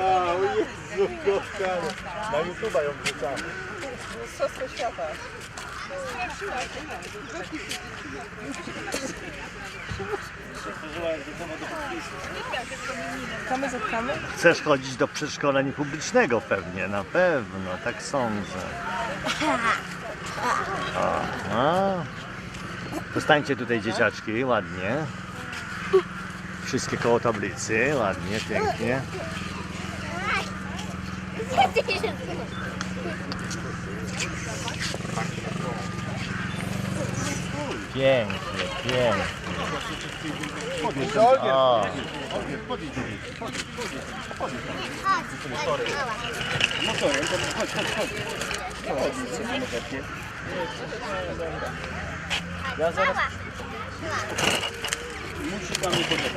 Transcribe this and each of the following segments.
O Jezu, kochany. Na YouTube'a ją wrzucamy. Chcesz chodzić do przedszkola niepublicznego pewnie, na pewno, tak sądzę. No. Zostańcie tutaj dzieciaczki, ładnie. Wszystkie koło tablicy, ładnie, pięknie. Pięknie, pięknie. O. Idziemy tam. Idę.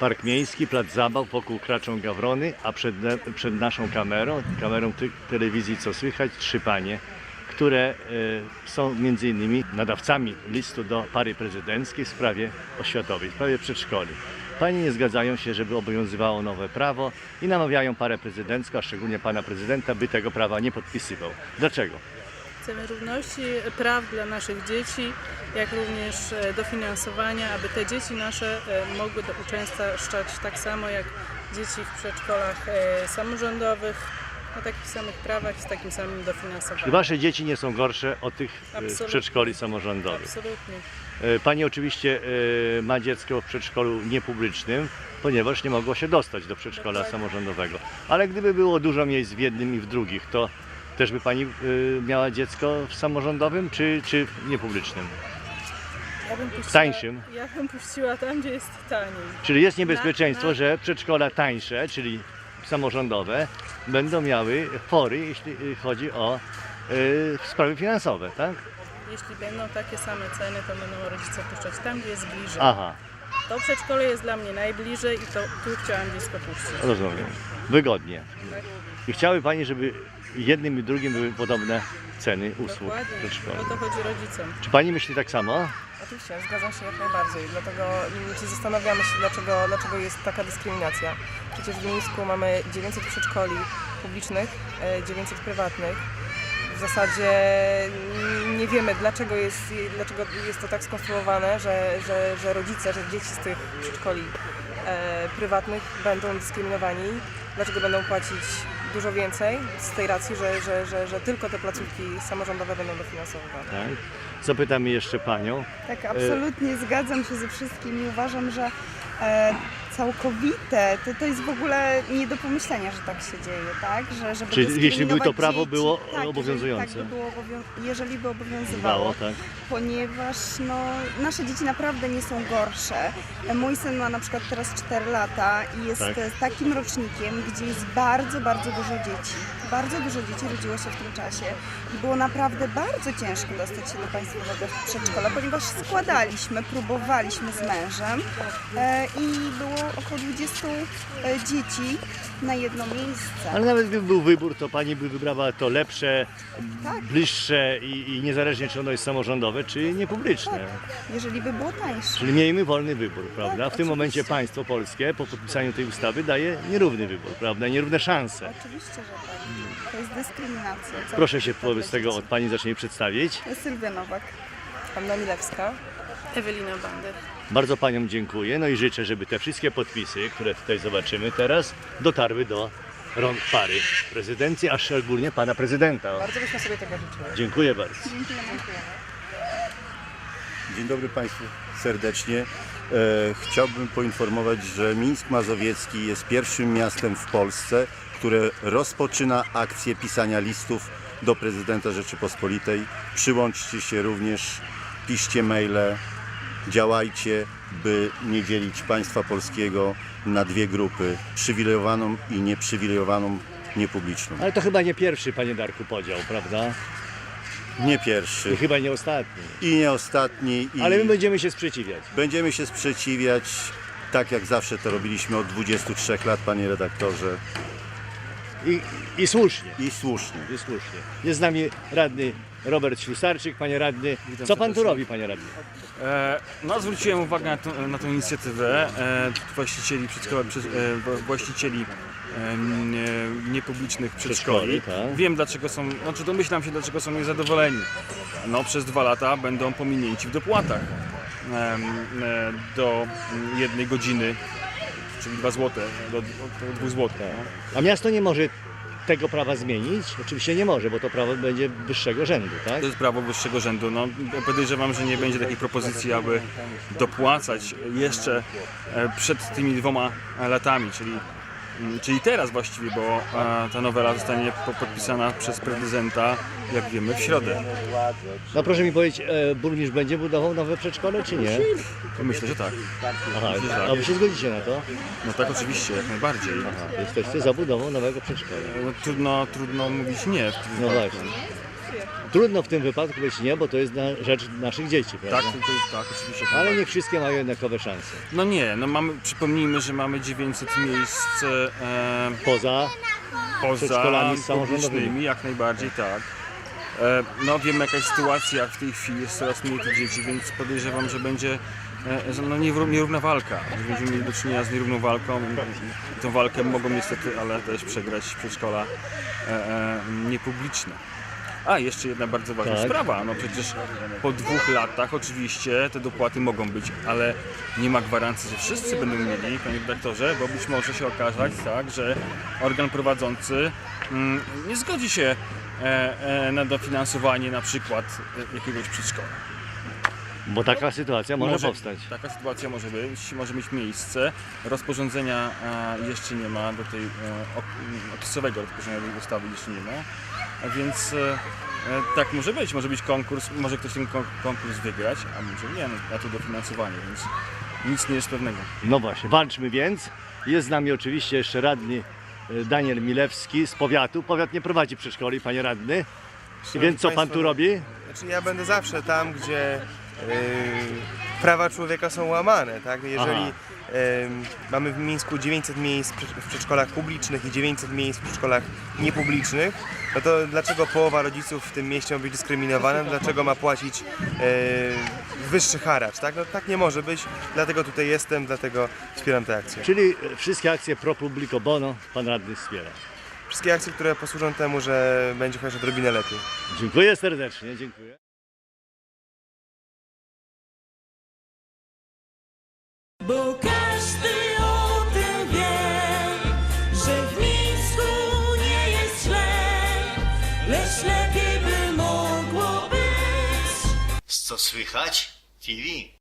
Park Miejski, Plac Zabaw, wokół kraczą gawrony, a przed, przed naszą kamerą, kamerą telewizji Co Słychać, trzy panie, które e, są między innymi nadawcami listu do pary prezydenckiej w sprawie oświatowej, w sprawie przedszkoli. Panie nie zgadzają się, żeby obowiązywało nowe prawo i namawiają parę prezydencką, a szczególnie pana prezydenta, by tego prawa nie podpisywał. Dlaczego? Chcemy równości praw dla naszych dzieci, jak również e, dofinansowania, aby te dzieci nasze e, mogły uczęszczać tak samo jak dzieci w przedszkolach samorządowych, na takich samych prawach i z takim samym dofinansowaniem. wasze dzieci nie są gorsze od tych e, Absolutnie. przedszkoli samorządowych? Absolutnie. E, Pani oczywiście e, ma dziecko w przedszkolu niepublicznym, ponieważ nie mogło się dostać do przedszkola Dokładnie. samorządowego. Ale gdyby było dużo miejsc w jednym i w drugich, to też by Pani miała dziecko w samorządowym czy, czy w niepublicznym? Ja bym puściła, Tańszym? Ja bym puściła tam, gdzie jest taniej. Czyli jest niebezpieczeństwo, Na- na- że przedszkola tańsze, czyli samorządowe, będą miały fory, jeśli e, chodzi o e, sprawy finansowe, tak? Jeśli będą takie same ceny, to będą rodzice puszczać tam, gdzie jest bliżej. Aha, To przedszkole jest dla mnie najbliżej i to tu chciałam dziecko puścić. rozumiem. Wygodnie. I chciały Pani, żeby jednym i drugim były podobne ceny usług Dokładnie. O to chodzi rodzicom. Czy Pani myśli tak samo? Oczywiście, zgadzam się jak najbardziej. Dlatego mm, czy zastanawiamy się, dlaczego, dlaczego jest taka dyskryminacja. Przecież w Mińsku mamy 900 przedszkoli publicznych, e, 900 prywatnych. W zasadzie mm, nie wiemy, dlaczego jest, dlaczego jest to tak skonstruowane, że, że, że rodzice, że dzieci z tych przedszkoli e, prywatnych będą dyskryminowani. Dlaczego będą płacić dużo więcej z tej racji, że, że, że, że tylko te placówki samorządowe będą dofinansowywane. Tak. Zapytamy jeszcze Panią. Tak, absolutnie zgadzam się ze wszystkim i uważam, że e, całkowite to, to jest w ogóle nie do pomyślenia, że tak się dzieje, tak? Że, żeby Czyli jeśli by to prawo dzieci. było tak, obowiązujące. Jeżeli, tak by było obowią- jeżeli by obowiązywało, tak? ponieważ no, nasze dzieci naprawdę nie są gorsze. Mój syn ma na przykład teraz 4 lata i jest Tak. takim rocznikiem, gdzie jest bardzo, bardzo dużo dzieci. Bardzo dużo dzieci rodziło się w tym czasie i było naprawdę bardzo ciężko dostać się do państwowego przedszkola, ponieważ składaliśmy, próbowaliśmy z mężem e, i było około 20 e, dzieci na jedno miejsce. Ale nawet gdyby był wybór, to Pani by wybrała to lepsze, Tak. bliższe i, i niezależnie czy ono jest samorządowe, czy niepubliczne. Jeżeli by było tańsze. Czyli miejmy wolny wybór, prawda? W tym oczywiście. momencie państwo polskie po podpisaniu tej ustawy daje nierówny wybór, prawda? Nierówne szanse. Oczywiście, że tak. To jest dyskryminacja. Proszę się wobec tego od Pani zacznie przedstawić. Sylwia Nowak. Anna Milewska. Ewelina Bander. Bardzo Paniom dziękuję, no i życzę, żeby te wszystkie podpisy, które tutaj zobaczymy teraz, dotarły do rąk pary prezydencji, a szczególnie Pana Prezydenta. Bardzo byśmy sobie tego życzyli. Dziękuję bardzo. Dzień dobry Państwu serdecznie. E, chciałbym poinformować, że Mińsk Mazowiecki jest pierwszym miastem w Polsce, które rozpoczyna akcję pisania listów do prezydenta Rzeczypospolitej. Przyłączcie się również, piszcie maile, działajcie, by nie dzielić państwa polskiego na dwie grupy, przywilejowaną i nieprzywilejowaną, niepubliczną. Ale to chyba nie pierwszy, panie Darku, podział, prawda? Nie I pierwszy chyba nie ostatni. i nie ostatni. I... Ale my będziemy się sprzeciwiać. Będziemy się sprzeciwiać, tak jak zawsze to robiliśmy od 23 lat, panie redaktorze, I, i słusznie. i słusznie. I słusznie. Jest z nami radny Robert Ślusarczyk. Panie radny, co pan tu robi, panie radny? E, No, zwróciłem uwagę na, tą- na tą inicjatywę e, właścicieli, przedszkola, e, właścicieli e, nie- niepublicznych przedszkoli. Przedszkoli, tak. Wiem dlaczego są, znaczy domyślam się dlaczego są niezadowoleni. No, przez dwa lata będą pominięci w dopłatach em, e, do jednej godziny, czyli 2 zł, do, do 2 zł. A miasto nie może tego prawa zmienić? Oczywiście nie może, bo to prawo będzie wyższego rzędu, tak? To jest prawo wyższego rzędu. No, podejrzewam, że nie będzie takiej propozycji, aby dopłacać jeszcze e, przed tymi dwoma latami, czyli, czyli teraz właściwie, bo ta nowela zostanie po- podpisana przez prezydenta, jak wiemy, w środę. No proszę mi powiedzieć, e, burmistrz będzie budował nowe przedszkole, czy nie? Myślę, że tak. Aha, Myślę, że tak. a wy się zgodzicie na to? No tak, oczywiście, jak najbardziej. Aha, jesteście za budową nowego przedszkola. No, trudno, trudno mówić nie w tym No właśnie. Trudno w tym wypadku powiedzieć nie, bo to jest na rzecz naszych dzieci, prawda? Tak, to, to, tak, oczywiście. Ale nie wszystkie mają jednakowe szanse. No nie, no mamy, przypomnijmy, że mamy 900 miejsc e, Poza poza samorządowymi. publicznymi, jak najbardziej tak. E, No wiemy jaka jest sytuacja w tej chwili, jest coraz mniej tych dzieci, więc podejrzewam, że będzie e, no, nieró- nierówna walka. Będziemy mieli do czynienia z nierówną walką tą walkę mogą niestety, ale też przegrać przedszkola e, e, niepubliczne. A, jeszcze jedna bardzo ważna Tak. sprawa. No przecież po dwóch latach oczywiście te dopłaty mogą być, ale nie ma gwarancji, że wszyscy będą mieli, panie redaktorze, bo być może się okazać tak, że organ prowadzący mm, nie zgodzi się e, e, na dofinansowanie na przykład e, jakiegoś przedszkola. Bo taka sytuacja może, powstać. Taka sytuacja może być, może mieć miejsce. Rozporządzenia jeszcze nie ma, do tej e, opisowego rozporządzenia do ustawy jeszcze nie ma. A więc e, e, tak może być, może być konkurs, może ktoś ten kon- konkurs wygrać, a może nie, no, na to dofinansowanie, więc nic nie jest pewnego. No właśnie, walczmy więc. Jest z nami oczywiście jeszcze radny e, Daniel Milewski z powiatu. Powiat nie prowadzi przedszkoli, panie radny. Więc co pan Państwo, tu robi? Znaczy ja będę zawsze tam, gdzie yy, prawa człowieka są łamane, tak? Jeżeli Aha. Mamy w Mińsku 900 miejsc w przedsz- w przedszkolach publicznych i 900 miejsc w przedszkolach niepublicznych, no to dlaczego połowa rodziców w tym mieście ma być dyskryminowana? Dlaczego ma płacić wyższy haracz, tak? No tak nie może być, dlatego tutaj jestem, dlatego wspieram tę akcję. Czyli e, wszystkie akcje pro publico bono pan radny wspiera. Wszystkie akcje, które posłużą temu, że będzie chociaż odrobinę lepiej. Dziękuję serdecznie, dziękuję. Bo Co słychać? TV.